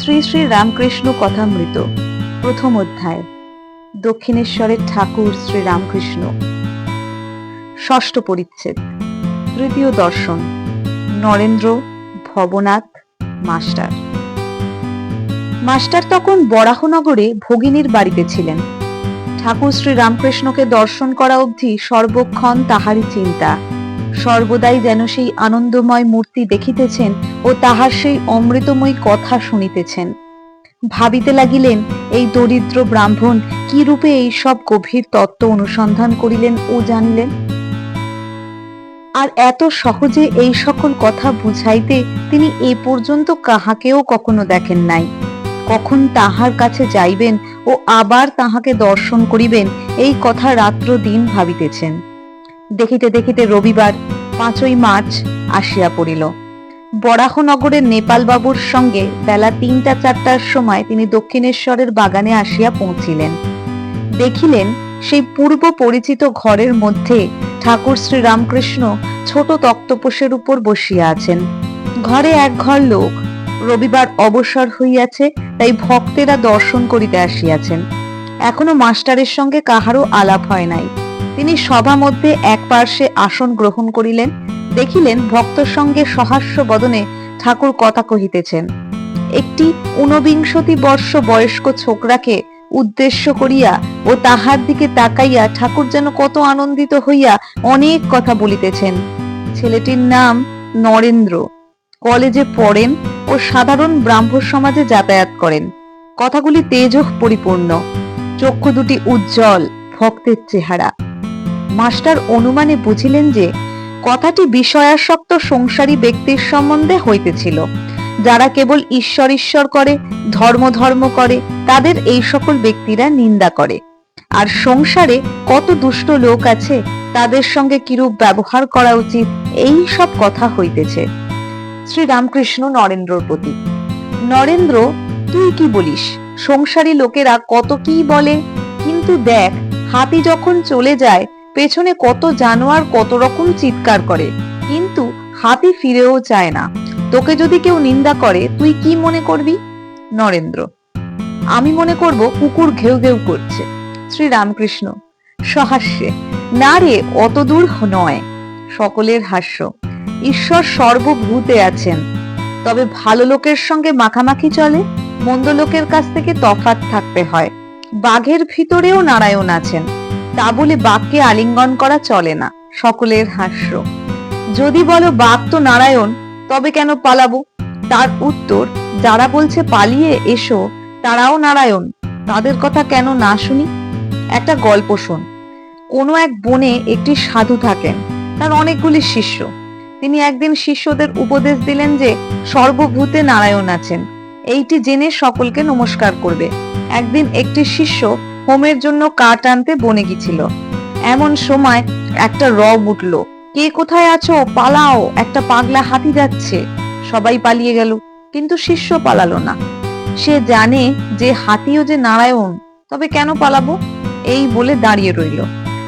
শ্রী শ্রী রামকৃষ্ণ কথামৃত, প্রথম অধ্যায়, দক্ষিণেশ্বরের ঠাকুর শ্রী রামকৃষ্ণ। ষষ্ঠ পরিচ্ছেদ, তৃতীয় দর্শন, নরেন্দ্র ভবনাথ মাস্টার। মাস্টার তখন বরাহনগরে ভগিনীর বাড়িতে ছিলেন। ঠাকুর শ্রী রামকৃষ্ণকে দর্শন করা অবধি সর্বক্ষণ তাহারই চিন্তা। সর্বদাই যেন সেই আনন্দময় মূর্তি দেখিতেছেন ও তাহার সেই অমৃতময় কথা শুনিতেছেন। ভাবিতে লাগিলেন, এই দরিদ্র ব্রাহ্মণ কি রূপে এই সব গভীর তত্ত্ব অনুসন্ধান করিলেন ও জানিলেন? আর এত সহজে এই সকল কথা বুঝাইতে তিনি এ পর্যন্ত কাহাকেও কখনো দেখেন নাই। কখন তাহার কাছে যাইবেন ও আবার তাহাকে দর্শন করিবেন, এই কথা রাত্র দিন ভাবিতেছেন। দেখিতে দেখিতে রবিবার, পাঁচই মার্চ, আসিয়া পড়িল। বরাহনগরের নেপাল বাবুর সঙ্গে বেলা তিনটা চারটার সময় তিনি দক্ষিণেশ্বরের বাগানে আসিয়া পৌঁছিলেন। দেখিলেন সেই পূর্ব পরিচিত ঘরের মধ্যে ঠাকুর শ্রী রামকৃষ্ণ ছোট তক্তপোষের উপর বসিয়া আছেন। ঘরে এক ঘর লোক, রবিবার অবসর হইয়াছে, তাই ভক্তেরা দর্শন করিতে আসিয়াছেন। এখনও মাস্টারের সঙ্গে কাহারও আলাপ হয় নাই। তিনি সভা মধ্যে এক পার্শ্বে আসন গ্রহণ করিলেন, দেখিলেন ভক্ত সঙ্গে সহাস্য বদনে ঠাকুর কথা কহিতেছেন। একটি ঊনবিংশতি বর্ষ বয়স্ক ছোকরাকে উদ্দেশ্য করিয়া ও তাহার দিকে তাকাইয়া ঠাকুর যেন কত আনন্দিত হইয়া অনেক কথা বলিতেছেন। ছেলেটির নাম নরেন্দ্র। কলেজে পড়েন ও সাধারণ ব্রাহ্ম সমাজে যাতায়াত করেন। কথাগুলি তেজ পরিপূর্ণ চক্ষু দুটি উজ্জ্বল, ভক্তের চেহারা। মাস্টার অনুমানে বুঝিলেন যে, কথাটি বিষয়াসক্ত সংসারী ব্যক্তির সম্বন্ধে হইতেছিল। যারা কেবল ঈশ্বর ঈশ্বর করে, ধর্ম ধর্ম করে, তাদের এই সকল ব্যক্তিরা নিন্দা করে। আর সংসারে কত দুষ্ট লোক আছে, তাদের সঙ্গে কিরূপ ব্যবহার করা উচিত, এই সব কথা হইতেছে। শ্রী রামকৃষ্ণ নরেন্দ্রর প্রতি। নরেন্দ্র, তুই কি বলিস? সংসারী লোকেরা কত কি বলে? কিন্তু দেখ, হাতি যখন চলে যায় পেছনে কত জানোয়ার কত রকম চিৎকার করে। কিন্তু হাতি ফিরেও চায় না। তোকে যদি কেউ নিন্দা করে, তুই কি মনে করবি? নরেন্দ্র, আমি মনে করব কুকুর ঘেউ ঘেউ করছে। শ্রী রামকৃষ্ণ সহাস্যে, না রে, অত দূর নয়। সকলের হাস্য। ঈশ্বর সর্বভূতে আছেন। তবে ভালো লোকের সঙ্গে মাখামাখি চলে। মন্দ লোকের কাছ থেকে তফাৎ থাকতে হয়। বাঘের ভিতরেও নারায়ণ আছেন। তা বলে বাঘকে আলিঙ্গন করা চলে না, সকলের হাস্য। যদি বলো বাঘ তো নারায়ণ, তবে কেন পালাবো? তার উত্তর, যারা বলছে পালিয়ে এসো, তারাও নারায়ণ। তাদের কথা কেন না শুনি? একটা গল্প শোন। কোনো এক বনে একটি সাধু থাকেন, তার অনেকগুলি শিষ্য। তিনি একদিন শিষ্যদের উপদেশ দিলেন যে, সর্বভূতে নারায়ণ আছেন। এইটি জেনে সকলকে নমস্কার করবে। একদিন একটি শিষ্য হোমের জন্য কাঠ আনতে বনে গিয়েছিল এমন সময় একটা রব উঠল। কে কোথায় আছো? পালাও, একটা পাগলা হাতি যাচ্ছে। সবাই পালিয়ে গেল, কিন্তু শিষ্য পালালো না। সে জানে যে হাতিও যে নারায়ণ, তবে কেন পালাবো? এই বলে দাঁড়িয়ে রইল।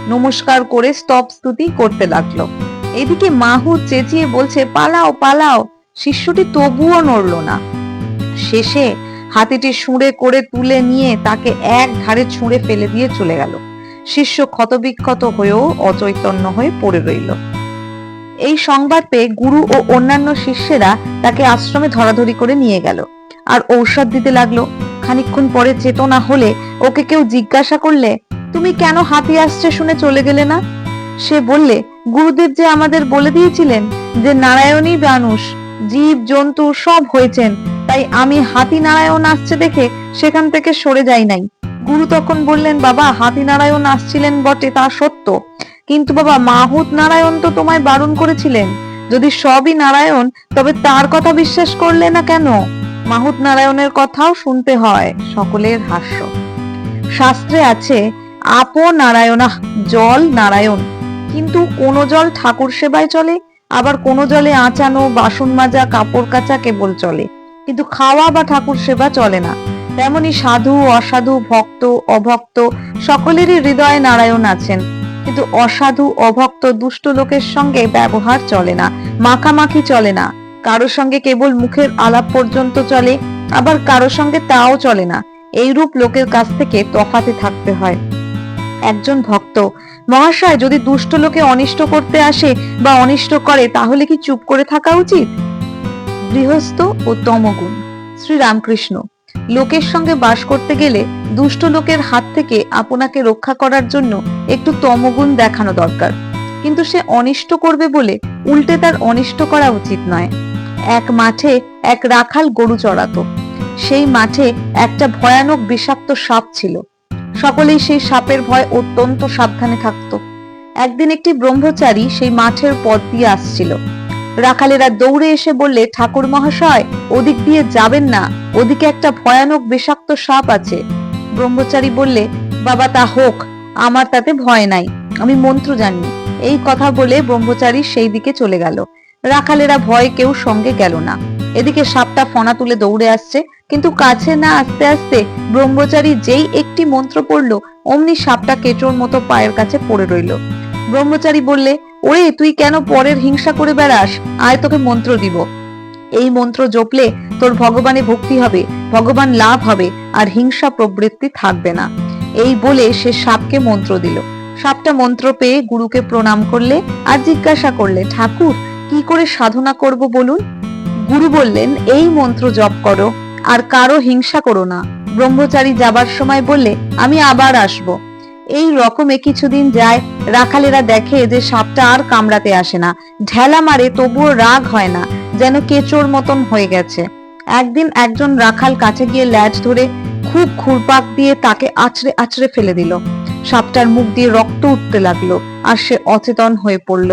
নমস্কার করে স্তব স্তুতি করতে লাগল। এদিকে মাহু চেঁচিয়ে বলছে, পালাও পালাও। শিষ্যটি তবুও নড়ল না। শেষে হাতিটি শুঁড়ে করে তুলে নিয়ে তাকে এক ধারে ছুঁড়ে ফেলে দিয়ে চলে গেল। শিষ্য ক্ষতবিক্ষত হয়েও অচৈতন্য হয়ে পড়ে রইল। এই সংবাদ পেয়ে গুরু ও অন্যান্য শিষ্যেরা তাকে আশ্রমে ধরাধরি করে নিয়ে গেল আর ঔষধ দিতে লাগল। খানিকক্ষণ পরে চেতনা হলে ওকে কেউ জিজ্ঞাসা করলে, তুমি কেন হাতি আসছে শুনে চলে গেলে না? সে বললে, গুরুদেব যে আমাদের বলে দিয়েছিলেন যে নারায়ণই মানুষ। জীব, জন্তু সব হয়েছেন। তাই আমি হাতি নারায়ণ আসছে দেখে সেখান থেকে সরে যাই নাই। গুরু তখন বললেন, বাবা, হাতি নারায়ণ আসছিলেন বটে, তা সত্য। কিন্তু বাবা, মাহুত নারায়ণ তো তোমায় বারণ করেছিলেন। যদি সবই নারায়ণ, তবে তার কথা বিশ্বাস করলে না কেন? মাহুত নারায়ণের কথাও শুনতে হয়, সকলের হাস্য। শাস্ত্রে আছে, আপ নারায়ণা, জল নারায়ণ। কিন্তু কোন জল ঠাকুর সেবায় চলে? আবার কোন জলে আঁচানো, বাসন মাজা, কাপড় কাচা কেবল চলে। কিন্তু খাওয়া বা ঠাকুর সেবা চলে না। তেমনি সাধু, অসাধু, ভক্ত, অভক্ত সকলেরই হৃদয়ে নারায়ণ আছেন। কিন্তু অসাধু, অভক্ত, দুষ্ট লোকের সঙ্গে ব্যবহার চলে না, মাখামাখি চলে না। কারোর সঙ্গে কেবল মুখের আলাপ পর্যন্ত চলে, আবার কারও সঙ্গে তাও চলে না। এইরূপ লোকের কাছ থেকে তফাতে থাকতে হয়। একজন ভক্ত। মহাশয়, যদি দুষ্ট লোকে অনিষ্ট করতে আসে বা অনিষ্ট করে, তাহলে কি চুপ করে থাকা উচিত? গৃহস্থ ও তমগুণ। শ্রী রামকৃষ্ণ লোকের সঙ্গে বাস করতে গেলে দুষ্ট লোকের হাত থেকে আপনাকে রক্ষা করার জন্য একটু তমগুণ দেখানো দরকার। কিন্তু সে অনিষ্ট করবে বলে উল্টে তার অনিষ্ট করা উচিত নয়। এক মাঠে এক রাখাল গরু চড়াতো। সেই মাঠে একটা ভয়ানক বিষাক্ত সাপ ছিল। সকলেই সেই সাপের ভয় অত্যন্ত সাবধানে থাকত। একদিন একটি ব্রহ্মচারী সেই মাঠের পথ দিয়ে আসছিল। রাখালেরা দৌড়ে এসে বললে, ঠাকুর মহাশয়, ওদিক দিয়ে যাবেন না, ওদিকে একটা ভয়ানক বিষাক্ত সাপ আছে। ব্রহ্মচারী বললে, বাবা, তা হোক, আমার তাতে ভয় নাই, আমি মন্ত্র জানি। এই কথা বলে ব্রহ্মচারী সেই দিকে চলে গেল। রাখালেরা ভয় কেউ সঙ্গে গেল না। এদিকে সাপটা ফনা তুলে দৌড়ে আসছে, কিন্তু কাছে না আসতে আসতে ব্রহ্মচারী যেই একটি মন্ত্র পড়ল, অমনি সাপটা কেঁচোর মতো পায়ের কাছে পড়ে রইল। ব্রহ্মচারী বললে, ওরে, তুই কেন পরের হিংসা করে বেড়াস? আয় তোকে মন্ত্র দিব। এই মন্ত্র জপলে তোর ভগবানে ভক্তি হবে, ভগবান লাভ হবে, আর হিংসা প্রবৃত্তি থাকবে না। এই বলে সে সাপকে মন্ত্র দিল। সাপটা মন্ত্র পেয়ে গুরুকে প্রণাম করলে আর জিজ্ঞাসা করলে, ঠাকুর, কি করে সাধনা করব বলুন? গুরু বললেন, এই মন্ত্র জপ করো, আর কারও হিংসা করো না। ব্রহ্মচারী যাবার সময় বললে, আমি আবার আসব। এই রকমে কিছুদিন যায়, রাখালেরা দেখে যে সাপটা আর কামড়াতে আসে না। ঢেলা মারে তবুও রাগ হয় না, যেন কেচোর মতন হয়ে গেছে। একদিন একজন রাখাল কাছে গিয়ে ল্যাজ ধরে খুব ঘুরপাক দিয়ে তাকে আছড়ে আছড়ে ফেলে দিল। সাপটার মুখ দিয়ে রক্ত উঠতে লাগল, আর সে অচেতন হয়ে পড়ল।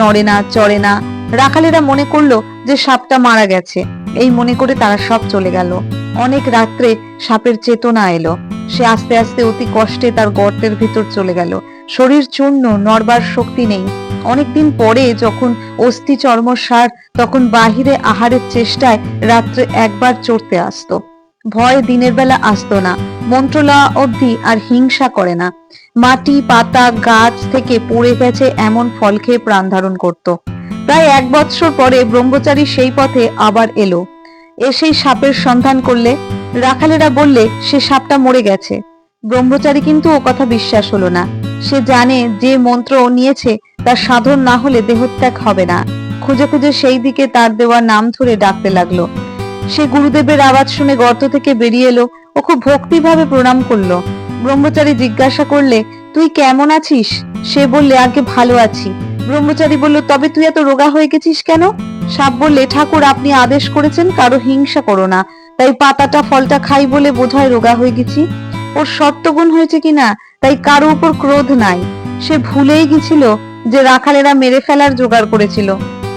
নড়ে না, চড়ে না রাখালেরা মনে করল যে সাপটা মারা গেছে। এই মনে করে তারা সব চলে গেল। অনেক রাত্রে সাপের চেতনা এলো। সে আস্তে আস্তে অতি কষ্টে তার গর্তের ভিতর চলে গেল। শরীর চূর্ণ, নড়বার শক্তি নেই। অনেকদিন পরে যখন অস্থি চর্ম সার, তখন বাহিরে আহারের চেষ্টায় রাত্রে একবার চড়তে আসতো। ভয় দিনের বেলা আসতো না। মন্ত্রলা অবধি আর হিংসা করে না। মাটি, পাতা, গাছ থেকে পড়ে গেছে এমন ফল খেয়ে প্রাণ ধারণ করত। প্রায় এক বৎসর পরে ব্রহ্মচারী সেই পথে আবার এলো। এসেই সাপের সন্ধান করলে, রাখালেরা বললে, সে সাপটা মরে গেছে। ব্রহ্মচারী কিন্তু ও কথা বিশ্বাস হলো না। সে জানে যে মন্ত্র ও নিয়েছে, তার সাধন না হলে দেহত্যাগ হবে না। খুঁজে খুঁজে সেই দিকে তার দেওয়া নাম ধরে ডাকতে লাগল। সে গুরুদেবের আওয়াজ শুনে গর্ত থেকে বেরিয়ে এলো ও খুব ভক্তিভাবে প্রণাম করল। ব্রহ্মচারী জিজ্ঞাসা করলে, তুই কেমন আছিস? সে বললে, আগে ভালো আছি। ব্রহ্মচারী বলল, তবে তুই এত রোগা হয়ে গেছিস কেন? সাপ বললে ঠাকুর আপনি আদেশ করেছেন, কারও হিংসা করো না। তাই পাতাটা ফলটা খাই বলে বোধহয় রোগা হয়ে গেছি। ওর সত্যগুণ হয়েছে কিনা, তাই কারও উপর ক্রোধ নাই। সে ভুলেই গেছিল যে রাখালেরা মেরে ফেলার জোগাড় করেছিল।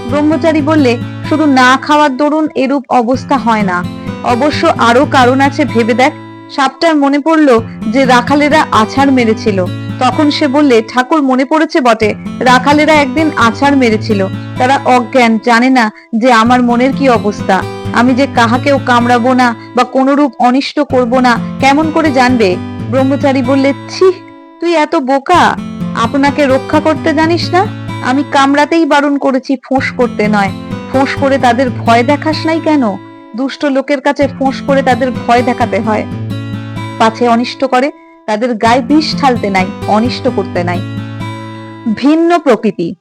ব্রহ্মচারী বললে, শুধু না খাওয়ার দরুন এরূপ অবস্থা হয় না। অবশ্য আরও কারণ আছে, ভেবে দেখ। সাপটার মনে পড়ল যে রাখালেরা আছাড় মেরেছিল। তখন সে বললে, ঠাকুর, মনে পড়েছে বটে, রাখালেরা একদিন আছাড় মেরেছিল। তারা অজ্ঞান, জানে না যে আমার মনের কি অবস্থা। আমি যে কাহাকেও কামড়াবো না বা কোনরূপ অনিষ্ট করব না, কেমন করে জানবে? ব্রহ্মচারী বললে, ছি, তুই এত বোকা। আপনাকে রক্ষা করতে জানিস না? আমি কামড়াতেই বারণ করেছি, ফোঁস করতে নয়। ফোঁস করে তাদের ভয় দেখাস নাই কেন? দুষ্ট লোকের কাছে ফোঁস করে তাদের ভয় দেখাতে হয়। পাছে অনিষ্ট করে, তাদের গায়ে বিষ ঢালতে নাই, অনিষ্ট করতে নাই। ভিন্ন প্রকৃতি।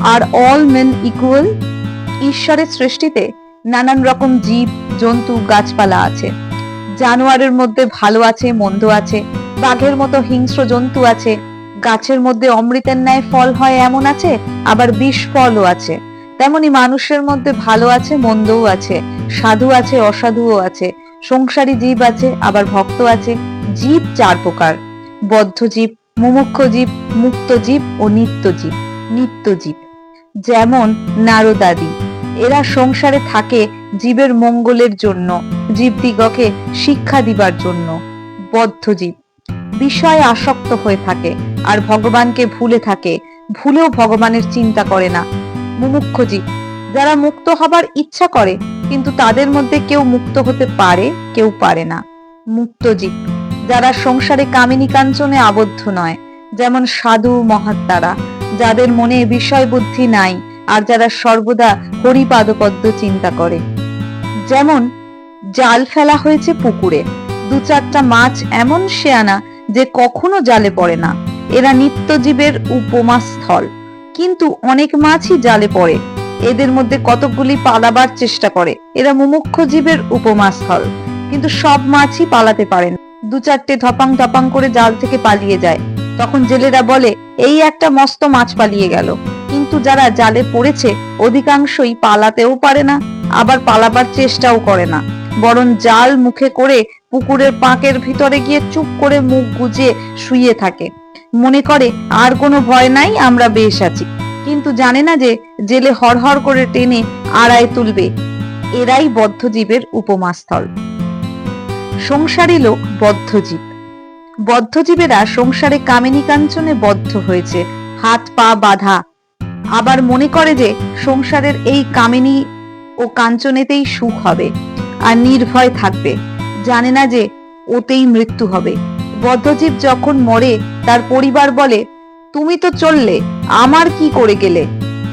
আর অল মেন ইকুয়াল ঈশ্বরের সৃষ্টিতে নানান রকম জীব, জন্তু, গাছপালা আছে। জানোয়ারের মধ্যে ভালো আছে, মন্দ আছে, বাঘের মতো হিংস্র জন্তু আছে, গাছের মধ্যে অমৃতের ন্যায় ফল হয় এমন আছে, আবার বিষ ফলও আছে। তেমনি মানুষের মধ্যে ভালো আছে, মন্দও আছে, সাধু আছে, অসাধুও আছে। সংসারী জীব আছে, আবার ভক্ত আছে। জীব চার প্রকার। বদ্ধ জীব, মুমুক্ষ জীব, মুক্ত জীব ও নিত্য জীব নিত্য জীব। যেমন নারদাদি, এরা সংসারে থাকে জীবের মঙ্গলের জন্য জীবদিগকে শিক্ষা দিবার জন্য। বদ্ধ জীব, বিষয়ে আসক্ত হয়ে থাকে আর ভগবানকে ভুলে থাকে, ভুলেও ভগবানের চিন্তা করে না। মুমুক্ষ জীব, যারা মুক্ত হবার ইচ্ছা করে কিন্তু তাদের মধ্যে কেউ মুক্ত হতে পারে, কেউ পারে না। মুক্ত জীব যারা সংসারে কামিনী কাঞ্চনে আবদ্ধ নয়, যেমন সাধু মহাত্মারা, যাদের মনে বিষয় বুদ্ধি নাই আর যারা সর্বদা হরিপাদপদ্ম চিন্তা করে। যেমন, জাল ফেলা হয়েছে পুকুরে, দু চারটা মাছ এমন শেয়ানা যে কখনো জালে পড়ে না। এরা নিত্যজীবের উপমা স্থল কিন্তু অনেক মাছই জালে পড়ে এদের মধ্যে কতকগুলি পালাবার চেষ্টা করে। এরা মুমুক্ষ জীবের উপমা স্থল কিন্তু সব মাছই পালাতে পারে না। দু চারটে ধপাং ধপাং করে জাল থেকে পালিয়ে যায়। তখন জেলেরা বলে, এই একটা মস্ত মাছ পালিয়ে গেল। কিন্তু যারা জালে পড়েছে, অধিকাংশই পালাতেও পারে না, আবার পালাবার চেষ্টাও করে না। বরং জাল মুখে করে পুকুরের পাঁকের ভিতরে গিয়ে চুপ করে মুখ গুজে শুয়ে থাকে। মনে করে, আর কোনো ভয় নাই, আমরা বেশ আছি। কিন্তু জানে না যে জেলে হরহর করে টেনে আড়ায় তুলবে। এরাই বদ্ধজীবের উপমাস্থল। সংসারী লোক বদ্ধজীব। বদ্ধজীবেরা সংসারে কামিনী কাঞ্চনে বদ্ধ হয়েছে, হাত পা বাধা। আবার মনে করে যে সংসারের এই কামিনী ও কাঞ্চনেতেই সুখ হবে আর নির্ভয় থাকবে। জানে না যে ওতেই মৃত্যু হবে। বদ্ধজীব যখন মরে, তার পরিবার বলে তুমি তো চললে, আমার কি করে গেলে?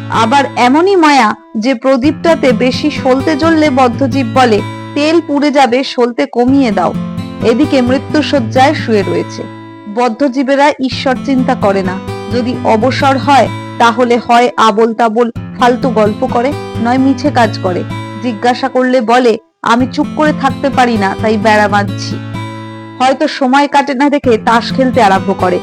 আবার এমনই মায়া যে প্রদীপটাতে বেশি সলতে জ্বললে বদ্ধজীব বলে, তেল পুড়ে যাবে, সলতে কমিয়ে দাও। এদিকে মৃত্যু শয্যায় শুয়ে রয়েছে। বদ্ধজীবেরা ঈশ্বর চিন্তা করে না। যদি অবসর হয়, তাহলে হয় আবল তাবল ফালতু গল্প করে, নয় মিছে কাজ করে। জিজ্ঞাসা করলে বলে, আমি চুপ করে থাকতে পারি না, তাই বেড়া বাঁধছি। হয়তো সময় কাটে না দেখে তাস খেলতে আরম্ভ করে।